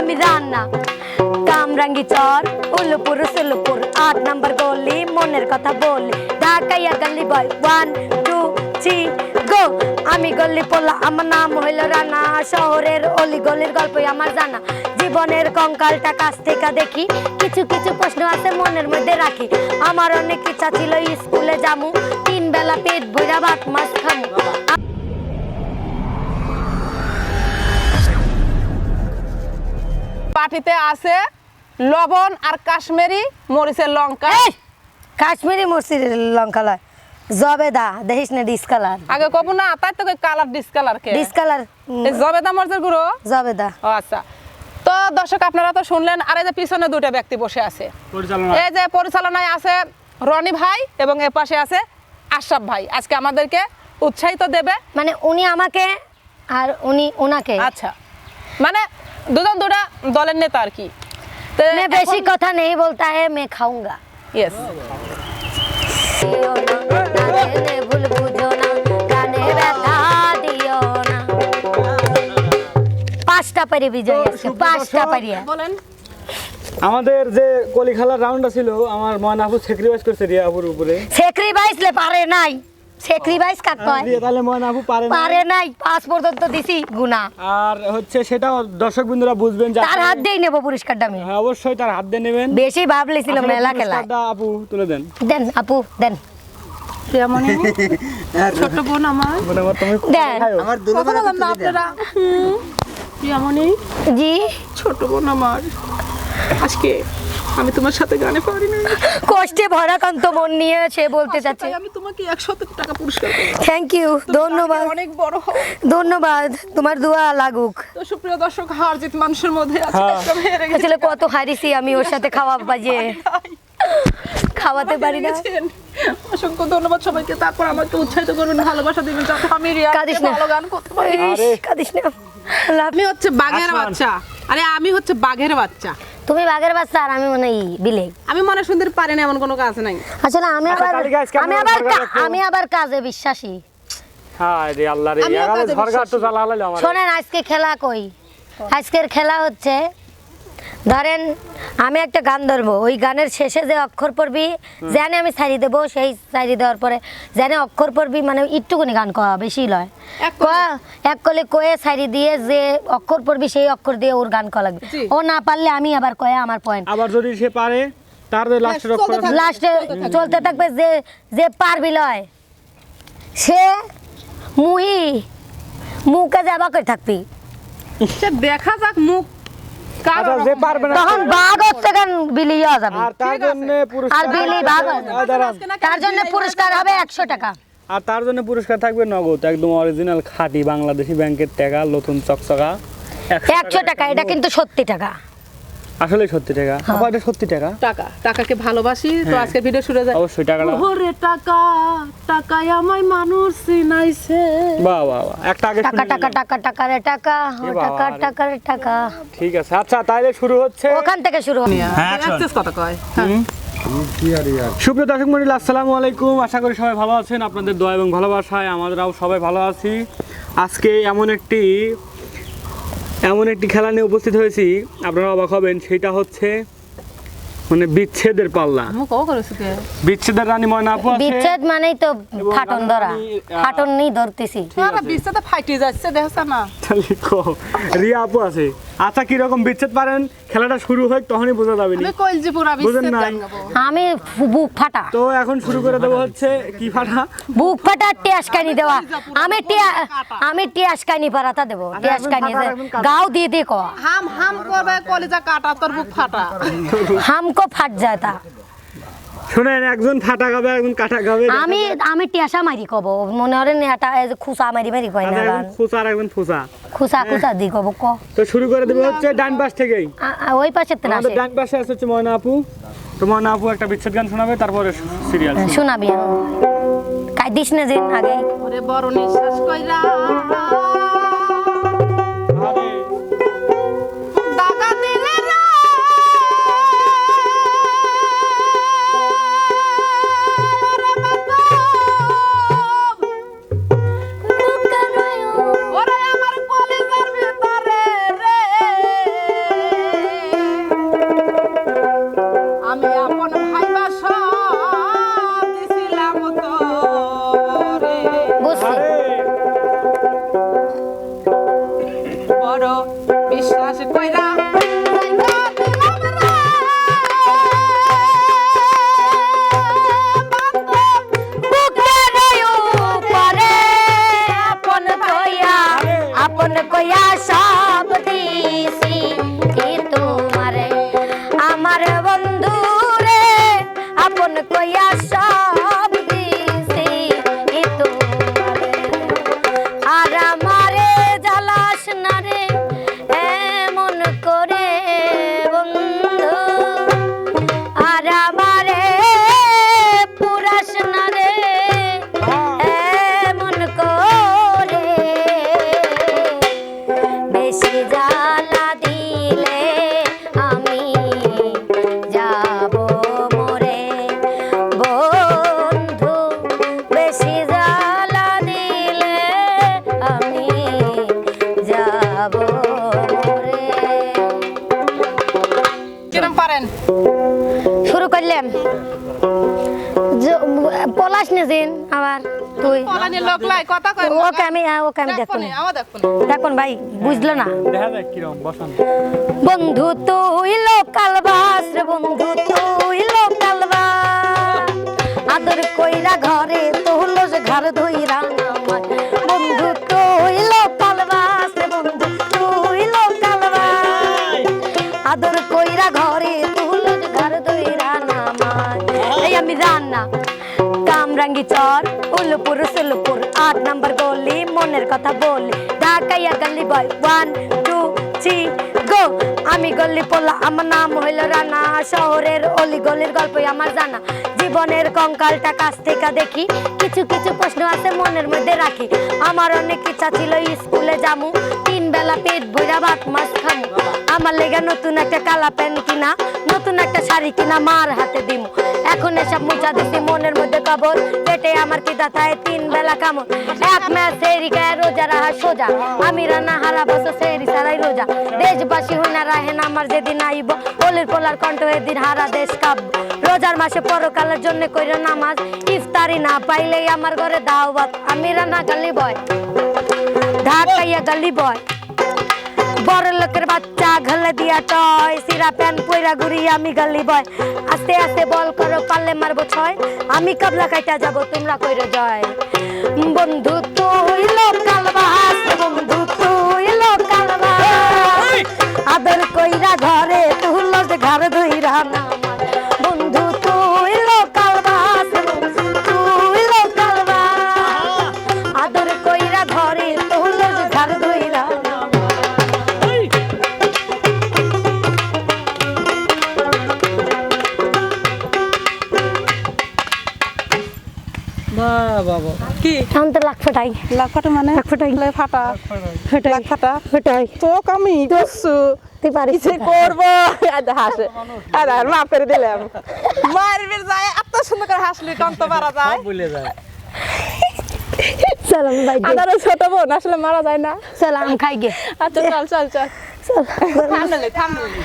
আমি রান্না। কামরাঙ্গি চর উল্লুপুর সুল্লুপুর আট নাম্বার গলি, মনের কথা বলি। ঢাকাইয়া গলি boy one two three go আমি গলি পোলা, আমার নাম হইল রানা। শহরের অলি গলির গল্পই আমার জানা। জীবনের কঙ্কালটা কাছ থেকে দেখি। কিছু কিছু প্রশ্ন আছে মনের মধ্যে রাখি। আমার অনেক ইচ্ছা ছিল স্কুলে যামু। তিন বেলা পেট ভরা ভাত মাছ খামু। পাটিতে আছে লবণ আর কাশ্মীরি মরিচের লঙ্কা। কাশ্মীরি মুর্শির লঙ্কা লয়। জবেদা দেখিস না ডিসকালার আগে কব না তাই তো কালার ডিসকালার কে? ডিসকালার এই জবেদা মরিচের গুঁড়ো? জবেদা। ও আচ্ছা। তো দর্শক আপনারা তো শুনলেন আর এই যে পিছনে দুটো ব্যক্তি বসে আছে। পরিচালনা। এই যে পরিচালনায় আছে রনি ভাই এবং এ পাশে আছে আশরাফ ভাই। আজকে আমাদেরকে উৎসাহিত দেবে। মানে উনি আমাকে আর উনি ওনাকে। আচ্ছা। মানে দুজন দুটা দলের নেতা আর কি তো मैं বেশি কথা नहीं बोलता है मैं खाऊंगा ইয়েস দিও না, না জেনে ভুল বুঝো না, কানে ব্যথা দিও না। পাঁচটা পারি বিজয় আজকে পাঁচটা পারিয়া বলেন আমাদের যে কলি খেলার রাউন্ডটা ছিল আমার ময়নাপুর স্যাক্রিফাইস করছে রিয়াপুর উপরে সেক্রিফাইস লে পারে নাই সেক্রিফাইস কাক কয়? দিয়ে তাহলে ময়নাপু পারে না পারে নাই পাঁচ পর্যন্ত দিছি গুনা আর হচ্ছে সেটা দর্শক বিন্দুরা বুঝবেন যে তার হাত দিয়ে নেব পুরস্কারটা আমি। হ্যাঁ অবশ্যই তার হাত দিয়ে নেবেন। বেশি ভাবলেছিল আসলে মেলা খেলা আপু তুলে দেন। দেন আপু দেন। ছোট বোন আমার। মানে আমার তুমি দেন। আমার দুলো কখন আপনারা? জি। ছোট বোন আমার। আজকে আমি তোমার সাথে গানে পারি না কষ্টে ভরা কান্ত মন নিয়ে সে বলতে চাচ্ছে। আমি তোমাকে একশো টাকা পুরস্কার দেবো থ্যাংক ইউ ধন্যবাদ। অনেক বড় হোক ধন্যবাদ তোমার দোয়া লাগুক। তো সুপ্রিয় দর্শক হার জিত মানুষের মধ্যে আছে হ্যাঁ। হেরে গেছে। আসলে কত হারিছি আমি ওর সাথে খাওয়া বাজে। খাওয়াতে পারি না। অসংখ্য ধন্যবাদ সবাইকে। তারপর আমাকে উৎসাহিত করবেন ভালোবাসা দিবেন যাতে আমি রিয়া কাঁদিস না। ভালো গান করতে পারি। কাঁদিস না। লাভ- আমি হচ্ছে বাঘের বাচ্চা। আরে আমি হচ্ছে বাঘের বাচ্চা। তুমি বাঘের বাচ্চা আর আমি মনে হয় বিলে আমি মনে সুন্দর পারি না এমন কোনো কাজ নাই। আসলে আমি আচ্ছা, আবার আমি আবার? আমি আবার কাজে বিশ্বাসী। হ্যাঁ রে আল্লাহ রে এগারে তো। জ্বালা হলো আমার। শোনেন আজকে খেলা কই? আজকের খেলা হচ্ছে ধরেন আমি একটা গান ধরবো। ওই গানের শেষে যে অক্ষর পড়বি জানে আমি সারি দেবো সেই সারি দেওয়ার পরে জানে অক্ষর পড়বি মানে একটুকুনি গান কওয়া বেশি লয়। এক এক কলে কয়ে সারি দিয়ে যে অক্ষর পড়বি সেই অক্ষর দিয়ে ওর গান করা লাগবে। ও না পারলে আমি আবার কয়ে আমার পয়েন্ট আবার যদি সে পারে তার লাস্টের অক্ষর লাস্টে চলতে থাকবে। যে যে পারবি লয়। সে মুহি মুখে যাবা করে থাকবি? সে দেখা যাক মুখ আচ্ছা যে পারবে না তখন বাঘ হচ্ছে গান বিলিয়ে যাবে। আর তার জন্য পুরস্কার আর বিলি বাঘ হবে। আয় দাঁড়ান। তার জন্য পুরস্কার হবে একশো টাকা। আর তার জন্য পুরস্কার থাকবে নগদ একদম অরিজিনাল খাঁটি বাংলাদেশি ব্যাংকের টাকা নতুন চকচকা। একশো টাকা এটা কিন্তু সত্যি টাকা। আসলে সত্যি টাকা। হ্যাঁ। আবার এটা সত্যি টাকা? টাকা। টাকাকে ভালোবাসি তো হ্যাঁ। আজকে ভিডিও শুরু যায়। অবশ্যই টাকাটা ওরে টাকা টাকায় আমায় মানুষ চিনাইছে। বাহ বাহ বাহ। একটা আগে টাকা টাকা টাকা টাকা রে টাকা। ও টাকা। টাকা রে টাকা। ঠিক আছে। আচ্ছা তাহলে শুরু হচ্ছে। ওখান থেকে শুরু হবে। হ্যাঁ. Access কথা কয়? হ্যাঁ। সুপ্রিয় দর্শক মন্ডলী আসসালামু আলাইকুম। আশা করি সবাই ভালো আছেন। আপনাদের দোয়া এবং ভালোবাসায় আমরাও সবাই ভালো আছি। আজকে এমন একটি এমন একটি খেলা নিয়ে উপস্থিত হয়েছি আপনারা অবাক হবেন সেটা হচ্ছে মানে বিচ্ছেদের পাল্লা। বিচ্ছেদের রানী ময়না আপু আছে। বিচ্ছেদ মানেই তো ফাটন ধরা। ফাটন নেই ধরতেছি। না বিচ্ছেদ ফাইটে যাচ্ছে দেখছ না? কো, রিয়া আপু আছে। আচ্ছা কীরকম বিচ্ছেদ পারেন? খেলাটা শুরু হয় তখনই বোঝা যাবে আমি কইলজি পুরা বুঝেন আমি বুক ফাটা। তো এখন শুরু করে দেবো হচ্ছে কি ফাটা? বুক ফাটা টিয়াসকানি দেওয়া। আমি টিয়া আমি টিয়াসকানি পারাতা দেবো। টিয়াসকানি গাও দিয়ে দিয়ে কো। হাম হাম করবে কলিজা কাটা তোর বুক ফাটা। হামকো ফাট যাতা। শুনেন একজন ফাটা গাবে একজন কাটা গাবে আমি আমি টিয়াসা মারি কব। মনে হরে নেটা এই যে খুসা মারি মারি কয় না আচ্ছা, গান। আর একজন ফুসা খুসা খুসা দি কব ক। তো শুরু করে দেবো হচ্ছে ডান পাশ থেকেই। ওই পাশে তো না ডান পাশে আছে হচ্ছে ময়না আপু। তো ময়না আপু একটা বিচ্ছেদ গান শোনাবে তারপরে সিরিয়াল শোনাবি। কাই দিস না দিন আগে। ওরে বড় নিঃশ্বাস কইরা। করো বিশ্বাস কইরা শুরু করলাম। জ- পলাশ নিজিন আবার তুই। ওকে আমি ওকে আমি দেখুন দেখুন দেখুন ভাই বুঝলো না। বন্ধু তুই লোকাল বাস বন্ধু তুই লোকাল বাস। কামরাঙ্গি চর, উলুপুর সুলুপুর, আট নাম্বার গলি, মনের কথা বলি। ঢাকাইয়া গলি boy one two three go আমি গলি পোলা, আমার নাম হইল রানা। শহরের অলি গলির গল্পই আমার জানা। জীবনের কঙ্কালটা কাছ থেকে দেখি। কিছু কিছু প্রশ্ন আছে মনের মধ্যে রাখি। আমার অনেক ইচ্ছা ছিল স্কুলে যামু বেলা পেট ভরা ভাত মাছ খামু আমার লেগে নতুন একটা কালা প্যান্ট কিনা, নতুন একটা শাড়ি কিনা মার হাতে দিমু। এখন এসব মুচা দিছি মনের মধ্যে কবর, পেটে আমার কি দাতায় তিন বেলা কামড়। এক ম্যাচ সেরি গায়ে রোজা, রাহা সোজা। আমি রান্না হারা বছর সেরি সারাই রোজা। দেশবাসী হুনা রাহেন আমার যেদিন আইব ওলির পোলার কণ্ঠ এদিন হারা দেশ কাব রোজার মাসে পরকালের জন্য কইরা নামাজ, ইফতারি না পাইলেই আমার ঘরে দাওয়াত। আমি রান্না গালি বয় ঢাকাইয়া গালি বয়। বড় লোকের বাচ্চা ঘলে দিয়া টয়। সিরা প্যান পয়রা ঘুরি আমি গালি বয়। আস্তে আস্তে বল করো, পারলে মারবো ছয়। আমি কাবলা কাইটা যাব, তোমরা কইরে জয়। বন্ধু তো হইল কালবাস বন্ধু কি? লাখ ফাটাই। লাখ ফাটা মানে? লাখ ফাটাই। ফাটা। ফাটাই। লাখ ফাটা। ফাটাই। তো তুই পারিস কিছু করব। আদা হাসে। আদা মাফ করে দিলাম। মারবির যায় এত সুন্দর করে হাসলি কন্ত মারা যায়। বলে যায়। চল আমি বাইক আদারও ছোট বোন আসলে মারা যায় না। চল আম খাই গে আচ্ছা চল চল চল। চল। থামলে থামলে।